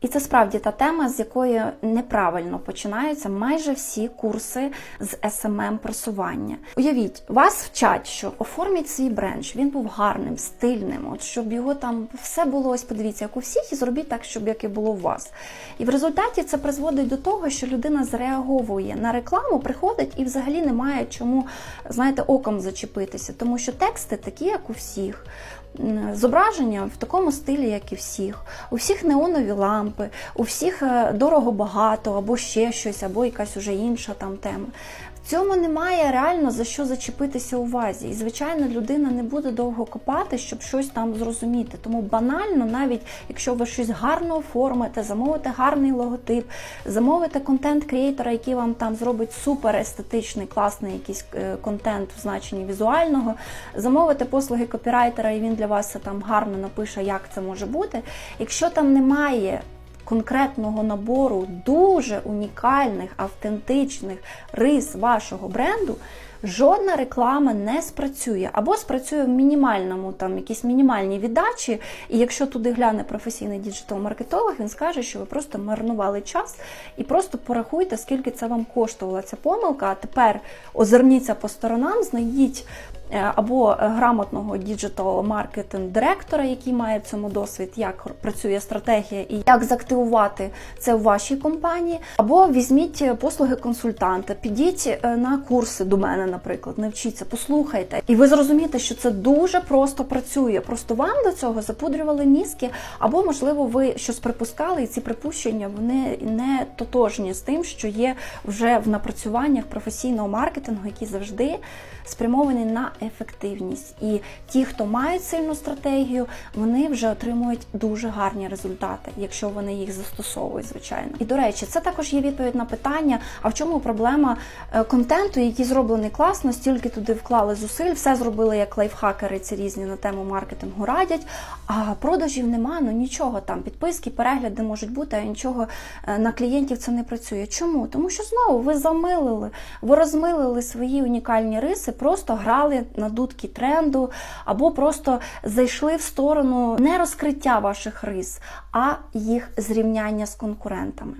І це справді та тема, з якої неправильно починаються майже всі курси з smm просування. Уявіть, вас вчать, що оформіть свій бренд, щоб він був гарним, стильним, от щоб його там все було ось подивіться, як у всіх, і зробіть так, щоб як і було у вас. І в результаті це призводить до того, що людина зреаговує на рекламу, приходить і взагалі немає чому, знаєте, оком зачепитися, тому що тексти такі, як у всіх. Зображення в такому стилі, як і всіх. У всіх неонові лампи, у всіх е, дорого багато, або ще щось, або якась уже інша там тема. В цьому немає реально за що зачепитися увазі. І, звичайно, людина не буде довго копати, щоб щось там зрозуміти. Тому банально, навіть якщо ви щось гарно оформите, замовите гарний логотип, замовите контент-креатора, який вам там зробить супер естетичний, класний якийсь е, контент в значенні візуального, замовите послуги копірайтера, і він для вас там гарно напише, як це може бути. Якщо там немає конкретного набору дуже унікальних, автентичних рис вашого бренду, жодна реклама не спрацює або спрацює в мінімальному, там якісь мінімальні віддачі. І якщо туди гляне професійний діджитал-маркетолог, він скаже, що ви просто марнували час і просто порахуйте, скільки це вам коштувала ця помилка. А тепер озирніться по сторонам, знайдіть. е, Або грамотного діджитал маркетинг директора, який має в цьому досвід, як працює стратегія і як заактивувати це в вашій компанії, або візьміть послуги консультанта, підіть е, на курси до мене, наприклад, навчіться, послухайте, і ви зрозумієте, що це дуже просто працює. Просто вам до цього запудрювали мізки, або можливо ви щось припускали, і ці припущення вони не тотожні з тим, що є вже в напрацюваннях професійного маркетингу, які завжди спрямовані на ефективність. І ті, хто мають сильну стратегію, вони вже отримують дуже гарні результати, якщо вони їх застосовують, звичайно. І до речі, це також є відповідь на питання: а в чому проблема е, контенту, який зроблений класно, стільки туди вклали зусиль, все зробили як лайфхакери, ці різні на тему маркетингу радять. А продажів нема, ну нічого там, підписки, перегляди можуть бути, а нічого е, на клієнтів це не працює. Чому? Тому що знову ви замилили, ви розмилили свої унікальні риси, просто грали на дудки тренду, або просто зайшли в сторону не розкриття ваших рис, а їх зрівняння з конкурентами.